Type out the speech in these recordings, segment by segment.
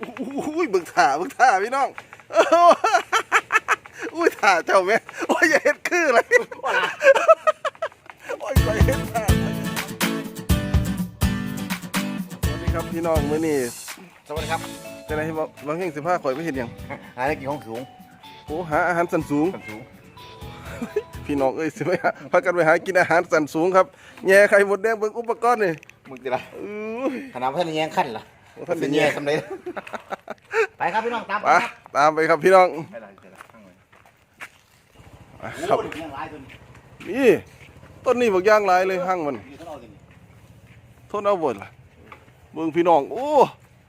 อุ้ยเบึงถ่าเบึงถ่าพี่น้องอุ้ยถ่าเจ้าแม่โอ้ยอย่าเฮ็ดคืออะไรโอ้ยไปเฮ็ดถ่าสวัสดีครับพี่น้องมื้อนี้สวัสดีครับจะได้ว่าบางแห่งสิบห้าข่อยไปเห็นยังหาได้กี่ห้องสูงโอ้หาอาหารสันสูงสันสูงพี่น้องเอ้ยสิไปหาพากันไปหากินอาหารสันสูงครับแย่ไข่มดแดงเบิ่งอุปกรณ์นี่มึงจะไรอื้อขนาดท่านแยงขั้นล่ะโอ้ ท่านเป็นแยแย่งสำเร็จไปครับพี่น้องตามไปตามไปครับพี่น้องไปเลยไปเลยข้างเลยอะโอ้ครับยยังหลายตัวนี้นี่ต้นนี้บักย่างหลายเลยห้างมันนี่เขาเอาตัวนี้โทษเอาบ่ล่ะเบิ่งพี่น้อง โอ้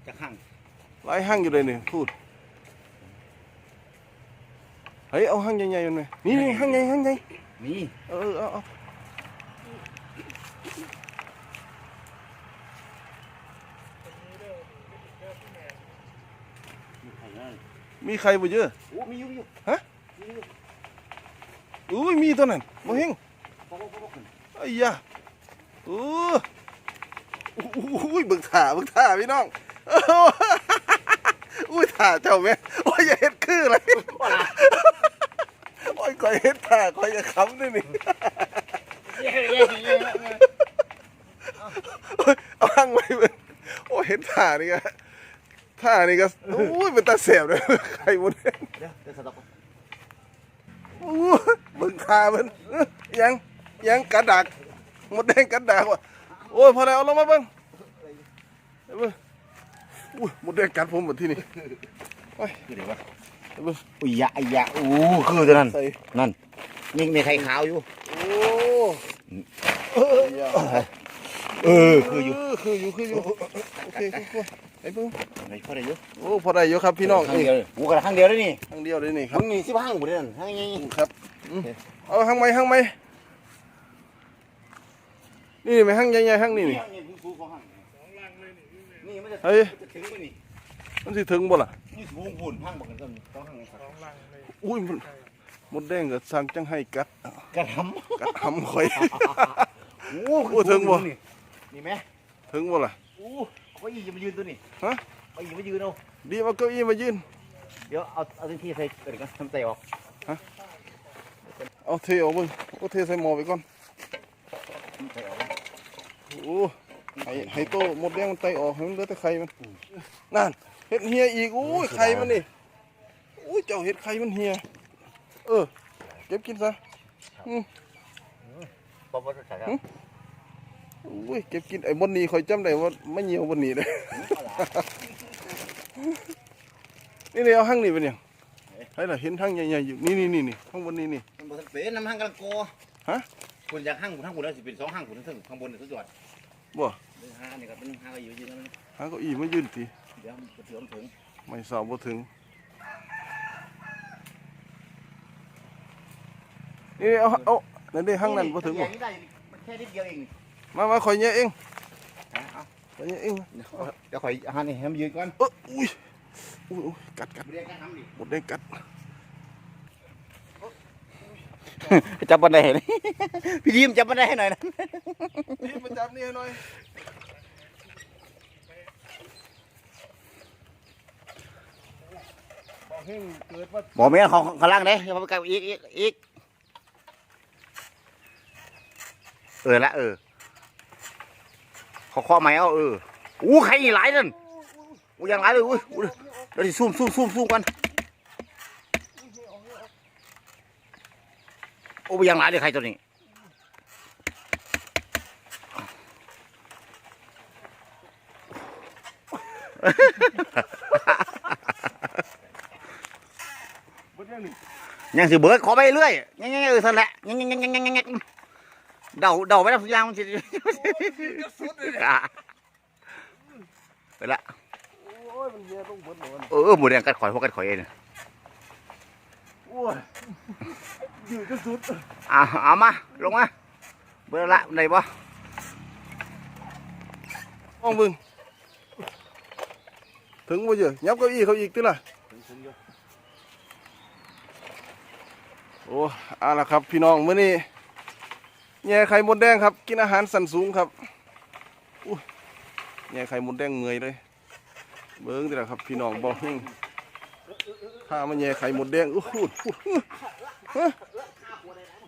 จะข้างหลายห้างอยู่เลยนี่พูดเฮ้ยเอาห้างใหญ่ๆมันไหมนี่นี่ห้างใหญ่ห้างใหญ่นี่เออเอาเอา มีใครบ่เยอะโอ้มีอยู่มีอยู่อุ้ยมีตัวนั้นบ่เฮงปอกปอกปอกขึ้นไอ้ยาโอ้อุ้ยเบึงถ่าเบึงถ่าพี่น้องอุ้ยถ่าเจ้าแม่โอ้ยอย่าเฮ็ดคืออะไรโอ้ยก่อยเฮ็ดถ่าก่อยจะขำนี่นี่เย้เย้เย้โอ้ยเอาห้างไว้เบิ่งโอ้ยเห็นถ่านี่ก็ ถ่านี่ก็อุ้ยเป็นตาเสียบเลยไข่หมดเลยเดี๋ยวเดี๋ยวสต็อปอู้เบิ่งถ่ามันยังยังกระดักหมดแดงกระดักว่ะโอ้ยพอแล้วเอาลงมาเบิ่งเอาเบิ่งอุ้ยหมดแดงกัดผมหมดที่นี่คือเดี๋ยววะเอาเบิ่งอุ้ยยะไอ้ยะอู้คือตัวนั้นใส่นั่นนี่มีไข่ขาวอยู่โอ้เออเออคืออยู่เคืออยู่คืออยู่โอเคคือคือ ไอ้เบิ่งไหนพอได้อยู่โอ้พอได้อยู่ครับพี่น้องข้างนี่เดียวเลยโอ้กระข้างเดียวเลยนี่ทางเดียวเลยนี่ครัมึบงนี่สิบห้างหมดเลยนั่นข้างยังครับอืมเอาห้างไหมห้างไหมนี่ไหมห้างใหญ่ๆห้างนี่นี่นี่มันจะเฮ้ยจะถึงนี่มันสิถึงบ่ล่ะนี่สูงหุ่นห้างบอกกันต้นต้องห้างนี่ครับอุ้ยมันมดแดงก็สั่งจังให้กัดกระทกัดหำข่อยำโอ้โอ้ถึงบ่นี่นี่ไหมถึงบ่ล่ะโอ้ เอาไปยีมายืนตัวนี้ฮะเอายีมายืนเอาดีมาเก้าอี้มายืน เดี๋ยวเอาเอาที่ใส่ตัวนี้กันทำใจออกเอาเทออกเบิ่งโอ้เทใส่หม้อไปก่อนทำใจออกโอ้ให้ให้โตมดแดงมันไตออกให้มันเหลือแต่ไข่มันนั่นเฮ็ดเฮียอีกอุ้ยไข่มันนี่อุ้ยเจ้าเฮ็ดไข่มันเฮียเออเก็บกินซะปอบปอบใส่ครับ อุ้ยเก็บกินไอ้บนนี้คอยจำได้ว่าไม่เหี่ยวบนนี้เลยนี่เลยเอาห้างนี่เป็นยังให้ล่ะเห็นห้างใหญ่ๆอยู่นี่นี่นี่นี่ข้างบนนี่นี่มันบ่ทันเป็นน้ำห้างกำลังโกฮะคุณอยากห้างคุณห้างคุณแล้วสิเป็นสองห้างคุณทั้งข้างบนนี่สุดยอดบ่หนึ่งห้างนี่ก็เป็นหนึ่งห้างก็อยู่ยืนแล้วหาเก้าอี้มายืนทีเดี๋ยวมันจะถึงถึงไม่สอบบ่ถึงนี่เอาเอานั่นเด้ห้างนั้นบ่ถึงบ่นี่ได้มันแค่นิดเดียวเองนี่ มามาคอยแย่เองเอาเอาคอยแย่เองเดี๋ยวเดี๋ยวคอยอาหารนี่ให้มันยืนก่อนเอออุ้ยอุ้ยอุ้ยกัดกัดเรียกกันทำดิหมดแดงกัดจับบันไดเห็นพี่ยิ้มจับบันไดให้หน่อยนะนี่มาจับนี่ให้หน่อยบอกให้เกิดว่าบอกแม่ของข้างล่างเด้อย่าไปกับอีกอีกอีกเออละเออข อข้อใหม่เอาเอออู้ใครหลายนั่นอู้ยังหลายเลยอุ้ยอู้เดี๋ยวดิซูมซูมซูมซูมกันโอ้ยังหลายเลยใครตัวนี้ยังสิเบิดขอไปเรื่อยยังยังเออสั่นแหละยังยังยังยังยังยัง เดาเดาไปแล้วทุกอย่างมันสิไปละโอ้ยมันเฮียต้องเบิดหมดเออหมูแดงกัดข่อยพวกกัดข่อยเองโอ้ยยืดจนสุดอะเอามาลงมาเบิดละไหนบ่มองมึงถึงบ่เยอะยับเก้าอี้เขาอีกติล่ะโอ้เอาละครับพี่น้องมื้อนี้ แย่ไข่มดแดงครับ กินอาหารสันสูงครับอุ้ยแย่ไข่มดแดงเหนื่อยเลย เบิ้งนี่แหละครับ พี่น้องบอกให้ข้ามันแย่ไข่หมดแดงอู้หูหูหู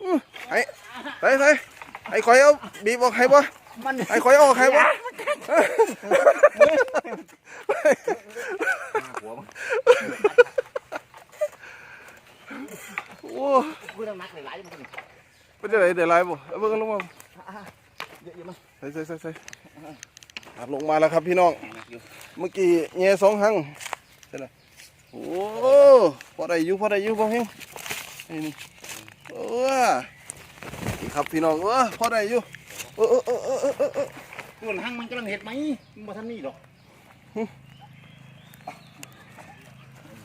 หูไอ้ไอ้ไอ้ไอ้คอยเอาบีบออกให้บ่มันไอ้คอยเอาออกให้บ่ หัวมัน โอ้ กูต้องนักหลายๆมัน เป็นจัง ไดได้หลายบ่เอาเบิ่งลงมาเยอะๆมั้ยใส่ใส่ใส่ใส่อะลงมาแล้วครับพี่น้อง เมื่อกี้แง่สองหังใช่ไหมโอ้พอได้อยู่พอได้อยู่บ่เฮงนี่นี่เออนี่ครับพี่น้องเออพอได้อยู่เออเออเออเออเออเออเออส่วนห้างมันกำลังเห็ดไหมมันบ่ทันนี่หรอก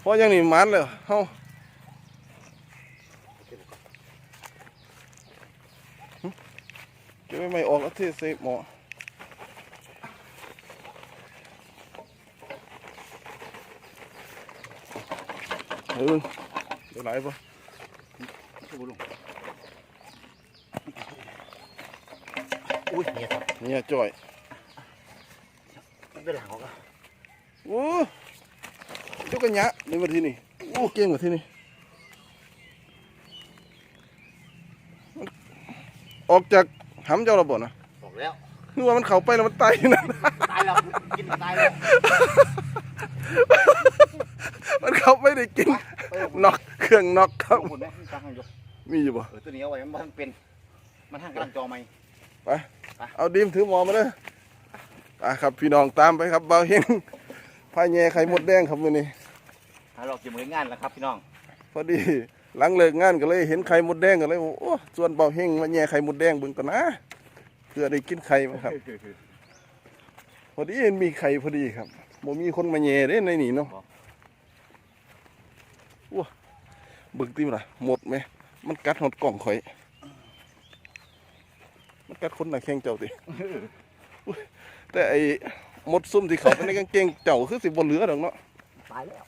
พอยังนี่มันเลยเฮา เก็บไว้ไม่ออกแล้วเทใส่หม้อเออเดี๋ยวไหลปะกูบ่ลงอุ้ยเนี่ยครับเนี่ยจ่อยเดินหลังเขาก็โอ้เจ้ากันยะนี่มาที่นี่โอ้เก่งกว่าที่นี่ออกจาก หำเจ้าระบบนะบอกแล้วคือว่ามันเข้าไปแล้วมันตายนะตายแล้วกินตายแล้วมันเข้าไปได้กินน็อกเครื่องน็อกครับหมดไหมตั้งให้ยกมีอยู่บ่เออตัวนี้เอาไว้มันบ่ทันเป็น มันห้างกำลังจอไหมเอาดิมถือหมอมาเลยไปครับพี่น้องตามไปครับเบาเฮงพายแย่ไข่มดแดงครับมื้อนี้หาเราเก็บมืองานแล้วครับพี่น้องพอดี หลังเลิกงานก็เลยเห็นไข่มดแดงก็เลยโอ้ส่วนเบาเฮงมาแย่ไข่มดแดงเบิ่งก่อนนะเพื่อได้กินไข่มาครับพอดีเห็นมีไข่พอดีครับบ่มีคนมาแย่เด้ในนี่เนาะว้าเบิ่งติมล่ะหมดไหมมันกัดหดกล่องข่อย มันกัดคนหน้าแข้งเจ้าติอุ๊ยแต่ไอ้หมดซุ่มที่เขาไปในกางเกงเจ้าคือสิบ่เหลือดอกเนาะตายแล้ว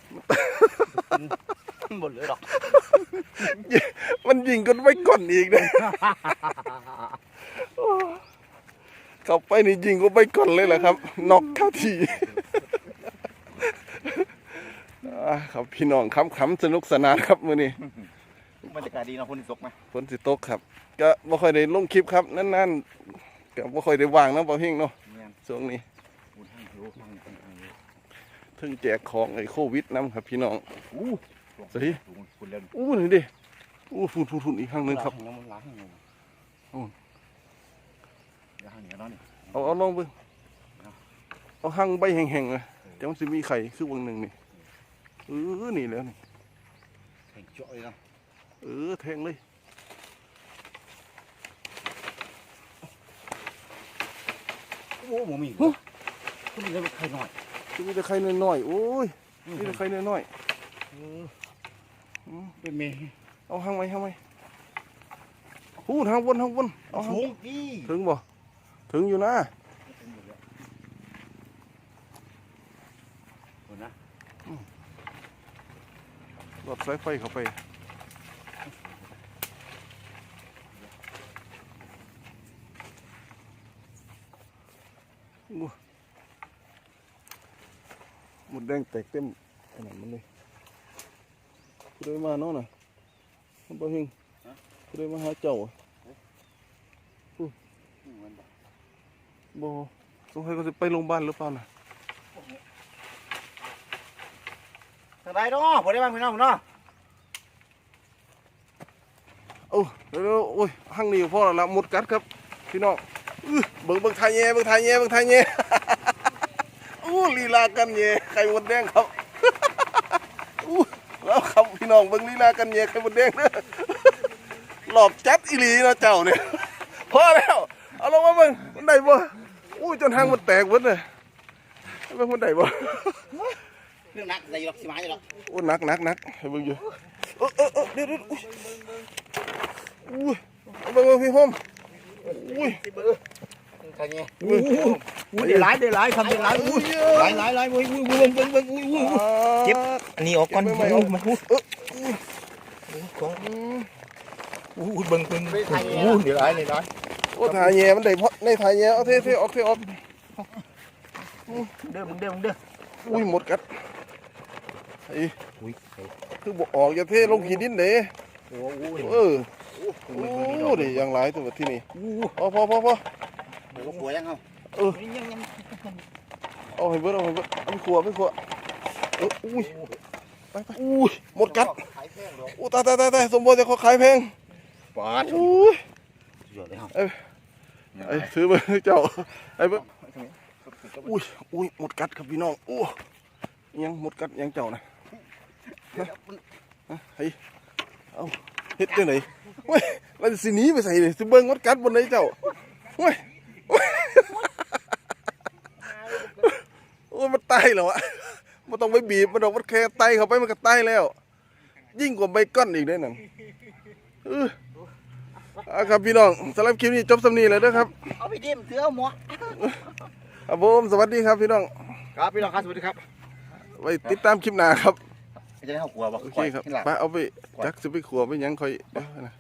หมดเลยหรอก มันยิงกันไว้ก่อนอีกเลยเข้าไปนี่ยิงก็ไปก่อนเลยแหละครับนอกเข้าทีอ่าครับพี่น้องคำขำๆสนุกสนานครับมื้อนี้บรรยากาศดีเนาะคนที่ตกไหมฝนสิตกครับ ก็บ่ค่อยได้ลงคลิปครับนั่นๆก็บ่ค่อยได้ว่างเนาะบ่เฮงเนาะเงี้ยช่วงนี้อุ่นห้างหิวห้างห้างห้างหิวเพิ่งแจกของไอ้โควิดนํครับพี่น้อง อู้สิคุณเล่นอู้นี่ดิอู้ฝุ่นๆๆอีกครั้งหนึงครับล้างมันล้างให้อืมเดี๋ยวห้างเหนียวเนาะนี่เอาเอาลองเบิ่งเอาหั่งใบแห้งๆนะจังมันสิมีไข่คือวงหนึ่งนี่เออนี่แล้วนี่แข่งเจาะเลยนะเออแทงเลยโอ้โหมีคุณนี่เลยใครหน่อยมีแต่ไข่น้อยๆโอ้ยมีแต่ไข่น้อยๆ เป็นเมย์ๆเอาหั่งไว้หั่งไว้พูดหั่งวนหั่งวนเอาหั่งสูงกี่ถึงบ่ถึงอยู่นะเห็นนะหลอดสายไฟเข้าไปอู้หมดแดงแตกเต็มขนาดมันเลย กูได้มาเนาะน่ะมันบ่เฮงกูได้มาหาเจ้าอะบ่สงสัยเขาจะไปโรงพยาบาลหรือเปล่าน่ะทางใดเนาะพอได้บ้างพี่น้องเนาะโอ้เดี๋ยวๆโอ้ยหั่งนี่พ่อและละหมดกัดครับ พี่น้องอื้อเบิ่งเบิ่งทายแย่เบิ่งทายแย่เบิ่งทายแย่ อู้ลีลากันแย่ไข่มดแดงครับอู้แล้วครับ พี่น้องเบิ่งลีลากันแย่ไข่มดแดงเด้อหลอบจัดอีหลีเนาะเจ้าเนี่ยพอแล้วเอาลงมาเบิ่งมันได้บ่อู้จนหางมันแตกหมดเลยเบิ่งมันได้บ่เรื่องนักได้หรอกสิมาอยู่หรอกโอ้หนักหนักหนักให้เบิ่งอยู่เออเออเออเดี๋ยวเดี๋ยวอุ้ยอุ้ยเอาเบิ่งเบิ่งพี่พมอุ้ย ใครเนี่ยอุ้ยอุ้ยได้หลายได้หลายครับได้หลายอุ้ยหลายหลายหลายอุ้ยอุ้ยอุ้ยเบิ่งเบิ่งเบิ่งอุ้ยอุ้ยเก็บอันนี้ออกก่อนเก็บไว้อุ้ไหมยมาอุ้ยเอออุ้ยของอุ้ยเบิ่งเบิ่งอุ้ยได้หลายได้หลายโอ้ถ่ายแย่มันได้เพราะในถ่ายแย่เอาเท่เท่ออกเท่ออกเด้อมึงเด้อมึงเด้ออุ้ยหมดกัดไอ้อุ้ยคือบอกออกอย่าเทลงหินดินเด้โอ้โหเออโอ้ดิยังหลายตัวที่นี่พอพอพอพอลู กหัวยังเอายังยังเอาให้เบิดเอาให้เบิดเอาไปขัวไปขัวเอออุ้ยไปไปอุ้ยหมดกัดขายแพงหรออู้ตายตายตายตายสมบูรณ์จะเขาขายแพงปาดอุ้ยหยดเลยครับไอ้ซื้อไปเจ้าไอ้เบิดอุ้ยอุ้ยหมดกัดครับพี่น้องโอ้ยังหมดกัดยังเจ้านะฮะฮะเฮ้ยเอาเฮ็ดจังไหนเว้ยมันสิหนีไปใส่เลยสิเบิ่งหมดกัดบนไหนเจ้าเว้ยโอ้ยโอ้ยมันตายแล้วอะมันต้องไปบีบมันดอกมันแค่ไตเข้าไปมันก็ตายแล้ว ยิ่งกว่าใบก้อนอีกได้อนั่นเออเอาครับพี่น้องสำหรับคลิปนี้จบสำนีเลยนะครับเอาไปเดี่มเสือหมวกครับผมสวัสดีครับพี่น้อง ครับพี่น้องครับสวัสดีครับไว้ติดตามคลิปหน้าครับจะได้เข้าครัวบ่โอเคครับไปเอาไปจักสิไปขัวไปหยังค่อยเดี๋ยวนะ